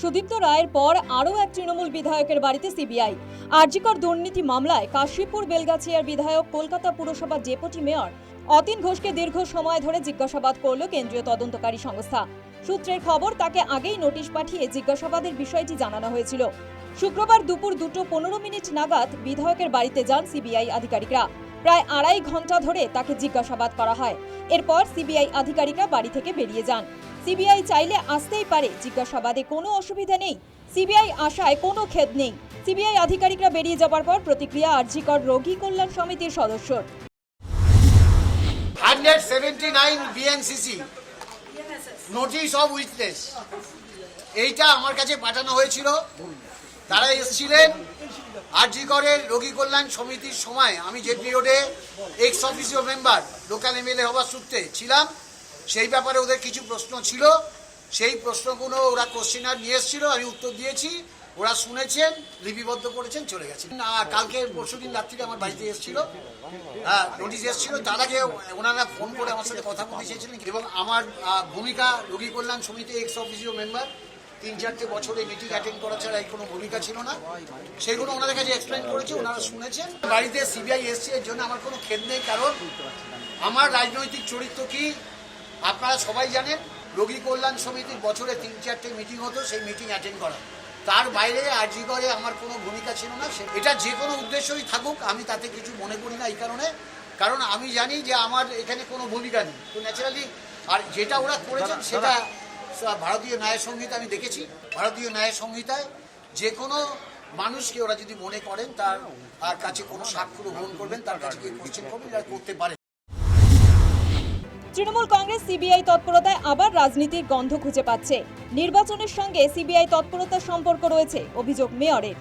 সুদীপ্ত রায়ের পর আরও এক তৃণমূল বিধায়কের বাড়িতে সিবিআই। আরজিকর দুর্নীতি মামলায় কাশীপুর বেলগাছিয়ার বিধায়ক কলকাতা পুরসভার ডেপুটি মেয়র অতীন ঘোষকে দীর্ঘ সময় ধরে জিজ্ঞাসাবাদ করল কেন্দ্রীয় তদন্তকারী সংস্থা। সূত্রের খবর, তাকে আগেই নোটিশ পাঠিয়ে জিজ্ঞাসাবাদের বিষয়টি জানানো হয়েছিল। শুক্রবার দুপুর দুটো পনেরো মিনিট নাগাদ বিধায়কের বাড়িতে যান সিবিআই আধিকারিকরা। প্রায় আড়াই ঘণ্টা ধরে তাকে জিজ্ঞাসাবাদ করা হয়। এরপর সিবিআই আধিকারিকরা বাড়ি থেকে বেরিয়ে যান। সিবিআই চাইলে আসতেই পারে, জিজ্ঞাসাবাদে কোনো অসুবিধা নেই। সিবিআই আশায় কোনো খেদ নেই। সিবিআই আধিকারিকরা বেরিয়ে যাবার পর প্রতিক্রিয়া আরজিকর রোগী কল্যাণ সমিতির সদস্যর। 179 বিএনসিসি নোটিশ অফ উইটনেস। এইটা আমার কাছে পাঠানো হয়েছিল। তারা এসেছিলেন আরজিকরের রোগী কল্যাণ সমিতির সময়। আমি যে পিরিয়ডে ex officio member local MLA হওয়ার সূত্রে ছিলাম। সেই ব্যাপারে ওদের কিছু প্রশ্ন ছিল। সেই প্রশ্নগুলো ওরা কোশ্চেনার নিয়ে এসেছিল, আমি উত্তর দিয়েছি। ওরা শুনেছেন, লিপিবদ্ধ করেছেন, চলে গেছেন। না, কালকে পরশু দিন রাত্রিরে আমার বাড়িতে এসেছিল। হ্যাঁ নোটিশ এসেছিল। তার আগে ওনারা ফোন করে আমার সাথে কথা বলতে চেয়েছিলেন এবং আমার ভূমিকা, রোগী কল্যাণ সমিতি এক্স অফিসিও মেম্বার তিন চারটে বছরে মিটিং অ্যাটেন্ড করা ছাড়া কোনো ভূমিকা ছিল না। সেগুলো ওনাদের কাছে এক্সপ্লেন করেছে, ওনারা শুনেছেন। বাড়িতে সিবিআই এসছে, এর জন্য আমার কোনো খেদ নেই। কারণ আমার রাজনৈতিক চরিত্র কি? আপনারা সবাই জানেন রোগী কল্যাণ সমিতির বছরে তিন চারটে মিটিং হতো সেই মিটিং অ্যাটেন্ড করা। তার বাইরে আরজি করে আমার কোনো ভূমিকা ছিল না। সে- এটা যে কোনো উদ্দেশ্যই থাকুক আমি তাতে কিছু মনে করি না এই কারণে। কারণ আমি জানি যে আমার এখানে কোনো ভূমিকা নেই। তো ন্যাচারালি আর যেটা ওরা করেছেন সেটা ভারতীয় ন্যায় সংহিতা আমি দেখেছি। ভারতীয় ন্যায় সংহিতায় যে কোনো মানুষকে ওরা যদি মনে করেন তার কাছে কোনো সাক্ষ্য গ্রহণ করবেন তার কাছে কোশ্চেন করবেন করতে পারে। তৃণমূল কংগ্রেস সিবিআই তৎপরতায় আবার রাজনীতির গন্ধ খুঁজে পাচ্ছে। নির্বাচনের সঙ্গে সিবিআই তৎপরতার সম্পর্ক রয়েছে, অভিযোগ মেয়রের।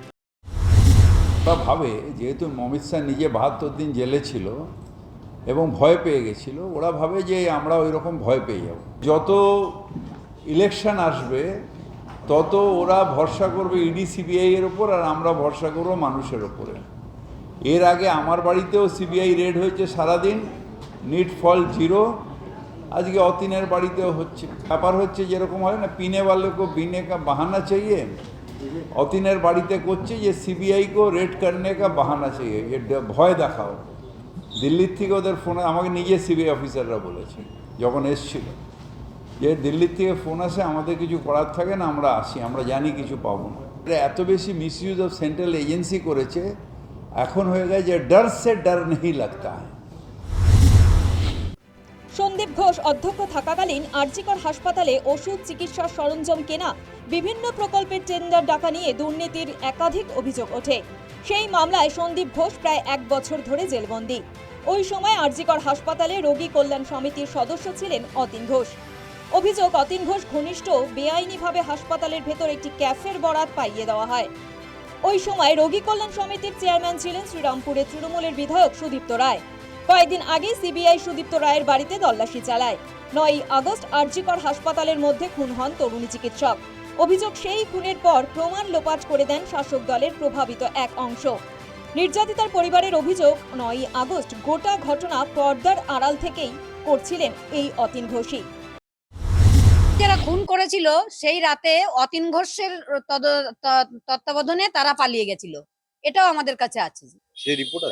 ওরা ভাবে, যেহেতু অমিত শাহ নিজে বাহাত্তর দিন জেলে ছিল এবং ভয় পেয়ে গেছিল, ওরা ভাবে যে আমরা ওই রকম ভয় পেয়ে যাব। যত ইলেকশন আসবে, তত ওরা ভরসা করবে ইডি, সিবিআই এর ওপর আর আমরা ভরসা করব মানুষের ওপরে এর আগে আমার বাড়িতেও সিবিআই রেড হয়েছে সারাদিন, নিট ফল জিরো আজকে অতিনের বাড়িতেও হচ্ছে, ব্যাপার হচ্ছে যেরকম হয় না, পিনে বালোকে বিনে কা বাহানা চাইয়ে, অতিনের বাড়িতে করছে যে সিবিআইকেও রেড কারণে কা বাহানা চাইয়ে যে ভয় দেখাও। দিল্লির থেকে ওদের ফোনে, আমাকে নিজে সিবিআই অফিসাররা বলেছে, যখন এসছিল, যে দিল্লির থেকে ফোন আসে, আমাদের কিছু করার থাকে না, আমরা আসি, আমরা জানি কিছু পাবো না। এত বেশি মিসইউজ অফ সেন্ট্রাল এজেন্সি করেছে, এখন হয়ে গেছে যে ডর সে ডর নেই লাগতা। হয় সন্দীপ ঘোষ অধ্যক্ষ থাকাকালীন আরজিকর হাসপাতালে ওষুধ চিকিৎসার সরঞ্জাম কেনা, বিভিন্ন প্রকল্পের টেন্ডার ডাকা নিয়ে দুর্নীতির একাধিক অভিযোগ ওঠে। সেই মামলায় সন্দীপ ঘোষ প্রায় এক বছর ধরে জেলবন্দি। ওই সময় আরজিকর হাসপাতালে রোগী কল্যাণ সমিতির সদস্য ছিলেন অতীন ঘোষ। অভিযোগ, অতীন ঘোষ ঘনিষ্ঠ, বেআইনিভাবে হাসপাতালের ভেতর একটি ক্যাফের বরাত পাইয়ে দেওয়া হয়। ওই সময় রোগী কল্যাণ সমিতির চেয়ারম্যান ছিলেন শ্রীরামপুরের তৃণমূলের বিধায়ক সুদীপ্ত রায়। কয়েকদিন আগে সিবিআই সুদীপ্ত রায়ের বাড়িতে তল্লাশি চালায়। নয় আগস্ট আরজিকর হাসপাতালের মধ্যে খুন হন তরুণী চিকিৎসক। অভিযোগ সেই খুনের পর প্রমাণ লোপাট করে দেন শাসক দলের প্রভাবিত এক অংশ। নির্যাতিতার পরিবারের অভিযোগ নয় আগস্ট গোটা ঘটনা পর্দার আড়াল থেকেই করছিলেন এই অতীন ঘোষী যারা খুন করেছিল সেই রাতে অতীন ঘোষের তত্ত্বাবধানে তারা পালিয়ে গেছিল। এটাও আমাদের কাছে আছে?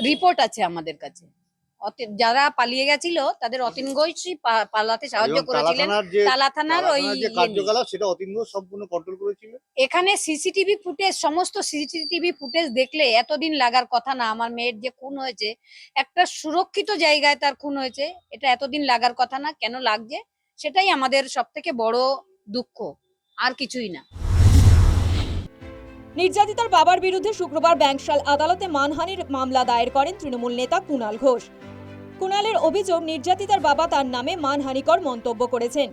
রিপোর্ট আছে আমাদের কাছে। যারা পালিয়ে গেছিল তাদের অতীন ঘোষই পালাতে সাহায্য করেছিলেন। তালা থানার ওই। কার্যকলাপ সেটা অতীন ঘোষ সম্পূর্ণ কন্ট্রোল করেছিল? এখানে সিসিটিভি ফুটেজ সমস্ত সিসিটিভি ফুটেজ দেখলে এতদিন লাগার কথা না। আমার মেয়ের যে খুন হয়েছে একটা সুরক্ষিত জায়গায় তার খুন হয়েছে এটা এতদিন লাগার কথা না। কেন লাগছে? সেটাই আমাদের সব থেকে বড় দুঃখ। আর কিছুই না। নির্যাতিতার বাবার বিরুদ্ধে শুক্রবার ব্যাংকশাল আদালতে মানহানির মামলা দায়ের করেন তৃণমূল নেতা কুণাল ঘোষ। কুণালের অভিযোগ, নির্যাতিতার বাবা তার নামে মানহানিকর মন্তব্য করেছেন।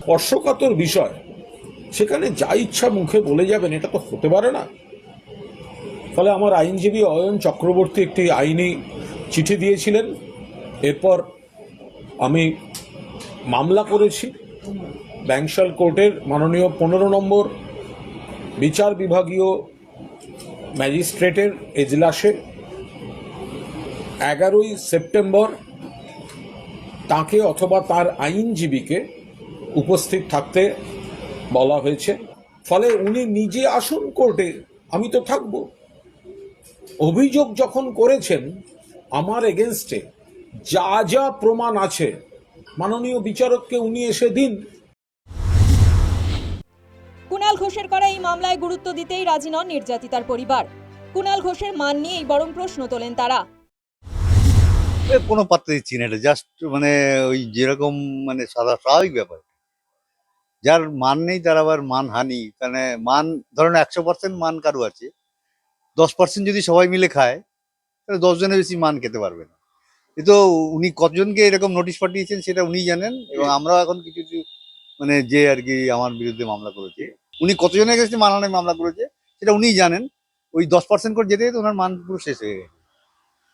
স্পর্শকাতর বিষয়। সেখানে যা ইচ্ছা মুখে বলে যাবেন, এটা তো হতে পারে না। ফলে আমার আইনজীবী অয়ন চক্রবর্তী একটি আইনি চিঠি দিয়েছিলেন। এরপর আমি মামলা করেছি। ব্যাংশাল কোর্টের মাননীয় পনেরো নম্বর বিচার বিভাগীয় ম্যাজিস্ট্রেটের এজলাসে এগারোই সেপ্টেম্বর তাকে অথবা তার আইনজীবীকে উপস্থিত থাকতে বলা হয়েছে। ফলে উনি নিজে আসুন কোর্টে, আমি তো থাকব। অভিযোগ যখন করেছেন, আমার এগেনস্টে যা যা প্রমাণ আছে, মাননীয় বিচারককে উনি এসে দিন। কুণাল ঘোষের করা এই মামলায় গুরুত্ব দিতেই রাজি নন নির্যাতিতার পরিবার। কুণাল ঘোষের মান নিয়েই বরং প্রশ্ন তোলেন তারা। কোনো পাত্তা দিচ্ছি না, এটা জাস্ট মানে ওই যেরকম মানে সাদা স্বাভাবিক ব্যাপার। যার মান নেই তার আবার মানহানি মানে মান, ধরেন একশো পার্সেন্ট মান কারও আছে, দশ পার্সেন্ট যদি সবাই মিলে খায়, তাহলে দশজনের বেশি মান খেতে পারবে না। এ তো উনি কতজনকে এরকম নোটিশ পাঠিয়েছেন সেটা উনি জানেন, এবং আমরাও এখন কিছু কিছু মানে যে আর কি আমার বিরুদ্ধে মামলা করেছে, উনি কতজনের কাছে মানহানি মামলা করেছে, সেটা উনিই জানেন। ওই দশ পার্সেন্ট করে যেতে যেতে ওনার মান পুরো শেষ হয়ে গেছে।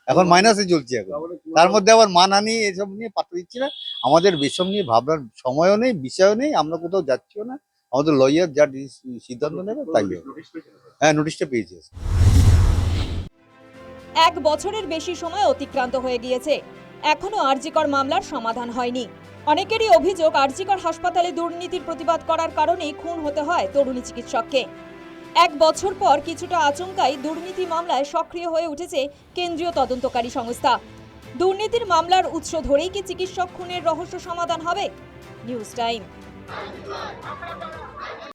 এখন মাইনাসে চলছে এখন। তার মধ্যে আবার মানহানি এসব নিয়ে পাত্তা দিচ্ছি না। আমাদের বেসব নিয়ে ভাবনার সময়ও নেই বিষয়ও নেই আমরা কোথাও যাচ্ছিও না। আমাদের লয়ার যা সিদ্ধান্ত নেবে তাই হ্যাঁ নোটিশটা পেয়েছে। এক বছরের বেশি সময় অতিক্রান্ত হয়ে গিয়েছে। এখনও আরজিকর মামলার সমাধান হয়নি। অনেকেরই অভিযোগ আরজিকর হাসপাতালে দুর্নীতির প্রতিবাদ করার কারণেই খুন হতে হয় তরুণী চিকিৎসককে। এক বছর পর কিছুটা আচমকাই দুর্নীতি মামলায় সক্রিয় হয়ে উঠেছে কেন্দ্রীয় তদন্তকারী সংস্থা। দুর্নীতির মামলার উৎস ধরেই কি চিকিৎসক খুনের রহস্য সমাধান হবে? News time.